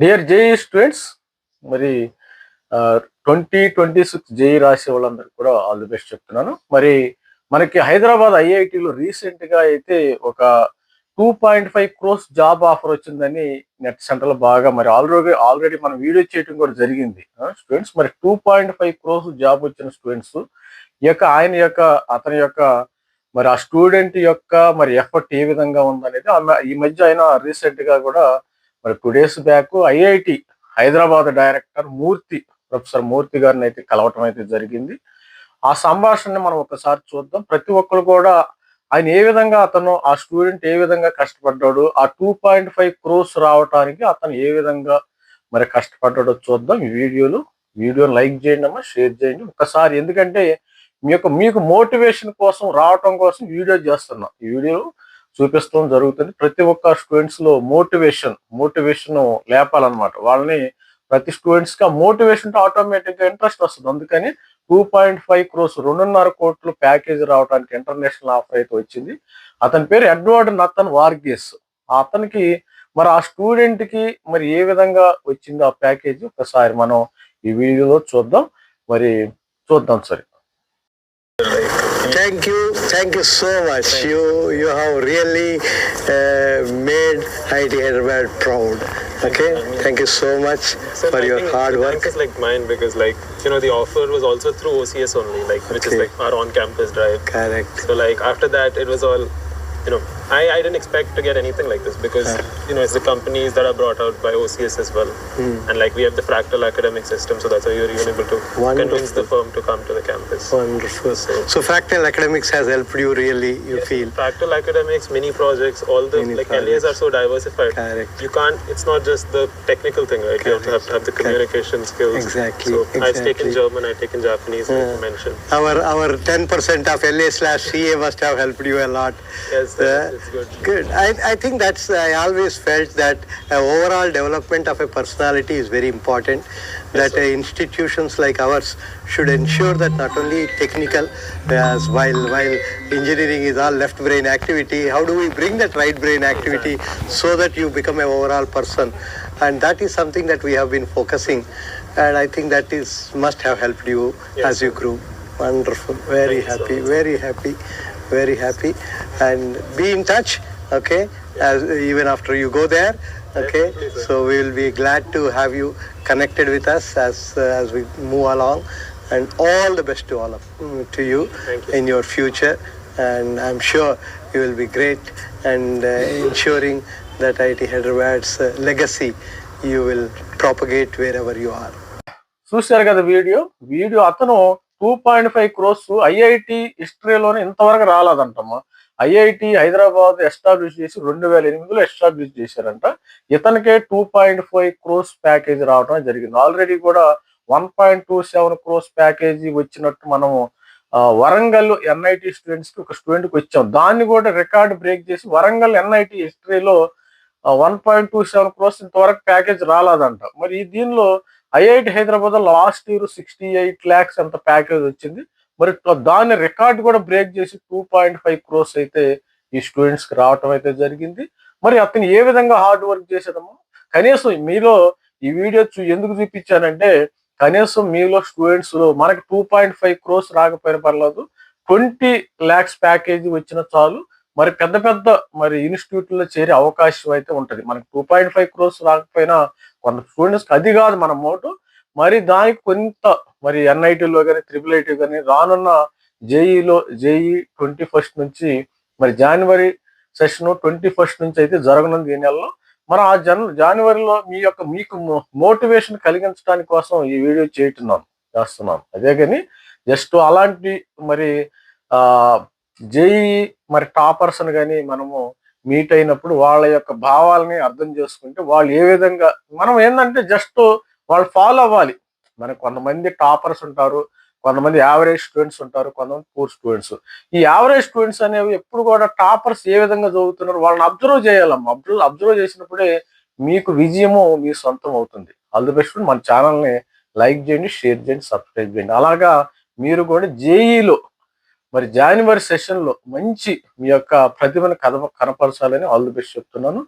Dear JEE students మరి twenty twenty six JEE రాసే వాళ్ళందరికీ కూడా ఆల్ ది బెస్ట్ చెప్తున్నాను. మరి మనకి హైదరాబాద్ ఐఐటిలో రీసెంట్గా అయితే ఒక two point five crores job offer వచ్చిందని నెట్ సెంటర్లో బాగా మరి ఆల్రెడీ ఆల్రెడీ మనం వీడియో చేయడం కూడా జరిగింది. స్టూడెంట్స్ మరి two point five crores job వచ్చిన స్టూడెంట్స్ ఈ యొక్క ఆయన యొక్క అతని యొక్క మరి ఆ స్టూడెంట్ యొక్క మరి ఎఫర్ట్ ఏ విధంగా ఉందనేది ఆమె ఈ మధ్య ఆయన రీసెంట్గా కూడా మరి two days back IIT Hyderabad director Murthy professor Murthy గారిని అయితే కలవటం అయితే జరిగింది. ఆ సంభాషణని మనం ఒకసారి చూద్దాం. ప్రతి ఒక్కరు కూడా ఆయన ఏ విధంగా అతను ఆ స్టూడెంట్ ఏ విధంగా కష్టపడ్డాడు ఆ టూ పాయింట్ ఫైవ్ క్రోస్ రావటానికి అతను ఏ విధంగా మరి కష్టపడ్డాడో చూద్దాం ఈ వీడియోలో. వీడియోని లైక్ చేయండి అమ్మా షేర్ చేయండి. ఒకసారి ఎందుకంటే మీ యొక్క మీకు మోటివేషన్ కోసం రావటం కోసం వీడియో చేస్తున్నాం. ఈ వీడియో చూపిస్తూ జరుగుతుంది. ప్రతి ఒక్క స్టూడెంట్స్లో మోటివేషన్ మోటివేషన్ లేపాలన్నమాట. వాళ్ళని ప్రతి స్టూడెంట్స్గా మోటివేషన్ ఆటోమేటిక్గా ఇంట్రెస్ట్ వస్తుంది. అందుకని టూ పాయింట్ ఫైవ్ క్రోస్ రెండున్నర కోట్లు ప్యాకేజ్ రావడానికి ఇంటర్నేషనల్ ఆఫర్ అయితే వచ్చింది. అతని పేరు ఎడ్వర్డ్ నతన్ వార్గేస్. అతనికి మరి ఆ స్టూడెంట్కి మరి ఏ విధంగా వచ్చింది ఆ ప్యాకేజ్ ఒకసారి మనం ఈ వీడియోలో చూద్దాం. మరి చూద్దాం సరే Thank you, thank you so much. You you have really uh, made Hyderabad proud. Okay, thank you so much So for your hard work. thanks is like mine because like you know the offer was also through OCS only, like which Okay. is like our on-campus drive. Correct. So like after that, it was all, you know, I, I didn't expect to get anything like this because you know it's the companies that are brought out by OCS as well, Hmm. and like we have the fractal academic system, so that's how you're even able to convince the firm to come to the campus. Wonderful. So Fractal Academics has helped you really. You Yes, feel fractal academics, mini projects, all the Mini like LAs are so diversified. correct. You can't. It's not just the technical thing, right? You have to have, have the communication skills. Exactly, So I've taken. German. I've taken Japanese. Like you mentioned. Our our ten percent of LA slash CA must have helped you a lot. Yes, Uh, it's good. Good. I, I think that's, I always felt that uh, overall development of a personality is very important. That uh, institutions like ours should ensure that not only technical, as while while engineering is all left brain activity, how do we bring that right brain activity so that you become an overall person? And that is something that we have been focusing, and I think that is must have helped you Yes, as you grew. Wonderful. Very Thank you so happy. very happy Very happy. And be in touch. Okay. As even after you go there. Okay. Definitely, sir. So we will be glad to have you connected with us as uh, as we move along. And all the best to all of mm, to you Thank you. in your future. And I'm sure you will be great and uh, ensuring that IT Hyderabad's uh, legacy you will propagate wherever you are. చూశారు కదా video video అతను two point five crores IIT హిస్టరీలోనే ఇంతవరకు రాలేదంటమ్మా. IIT Hyderabad establish చేసి రెండు వేల ఎనిమిదిలో establish చేశారంట. ఇతనికే two point five crores package రావడం జరిగింది. ఆల్రెడీ కూడా one point two seven crores package వచ్చినట్టు మనము వరంగల్ ఎన్ఐటి స్టూడెంట్స్కి ఒక స్టూడెంట్కి వచ్చాం దాన్ని కూడా రికార్డ్ బ్రేక్ చేసి వరంగల్ ఎన్ఐటి హిస్టరీలో one point two seven crores ఇంతవరకు ప్యాకేజ్ రాలేదంట. మరి ఈ దీనిలో IIT Hyderabad last year sixty eight lakhs అంత ప్యాకేజ్ వచ్చింది. మరి దాని దాన్ని రికార్డ్ కూడా బ్రేక్ చేసి టూ పాయింట్ ఫైవ్ క్రోర్స్ అయితే ఈ స్టూడెంట్స్కి రావటం అయితే జరిగింది. మరి అతను ఏ విధంగా హార్డ్ వర్క్ చేసేదమ్మో? కనీసం మీలో ఈ వీడియో ఎందుకు చూపించానంటే కనీసం మీలో స్టూడెంట్స్లో మనకి టూ పాయింట్ ఫైవ్ క్రోర్స్ రాకపోయినా పర్లేదు ట్వంటీ ల్యాక్స్ ప్యాకేజీ వచ్చిన చాలు. మరి పెద్ద పెద్ద మరి ఇన్స్టిట్యూట్లో చేరే అవకాశం అయితే ఉంటుంది. మనకి టూ పాయింట్ ఫైవ్ క్రోర్స్ రాకపోయినా కొంత స్టూడెంట్స్కి అది కాదు మన మోటు. మరి దానికి కొంత మరి ఎన్ఐటీలో కానీ త్రిపుల్ ఐటీ కానీ రానున్న జేఈలో జేఈ ట్వంటీ ఫస్ట్ నుంచి మరి జనవరి సెషన్ ట్వంటీ ఫస్ట్ నుంచి అయితే జరగనుంది ఈ నెలలో. మరి ఆ జన్ జనవరిలో మీ యొక్క మీకు మోటివేషన్ కలిగించడానికి కోసం ఈ వీడియో చేయటున్నాను చేస్తున్నాను. అదే కానీ జస్ట్ అలాంటి మరి జేఈ మరి టాపర్స్ని కానీ మనము మీట్ అయినప్పుడు వాళ్ళ యొక్క భావాలని అర్థం చేసుకుంటే వాళ్ళు ఏ విధంగా మనం ఏంటంటే జస్ట్ వాళ్ళు ఫాలో అవ్వాలి. మనకు కొంతమంది టాపర్స్ ఉంటారు కొంతమంది యావరేజ్ స్టూడెంట్స్ ఉంటారు కొంతమంది పూర్ స్టూడెంట్స్ ఈ యావరేజ్ స్టూడెంట్స్ అనేవి ఎప్పుడు కూడా టాపర్స్ ఏ విధంగా చదువుతున్నారు వాళ్ళని అబ్జర్వ్ చేయాలమ్మ. అబ్జర్వ్ అబ్జర్వ్ చేసినప్పుడే మీకు విజయము మీ సొంతం అవుతుంది. ఆల్ ది బెస్ట్ మన ఛానల్ని లైక్ చేయండి షేర్ చేయండి సబ్స్క్రైబ్ చేయండి. అలాగా మీరు కూడా జేఈలో మరి జనవరి సెషన్లో మంచి మీ యొక్క ప్రతిభను కనపరచాలని ఆల్ ది బెస్ట్ చెప్తున్నాను.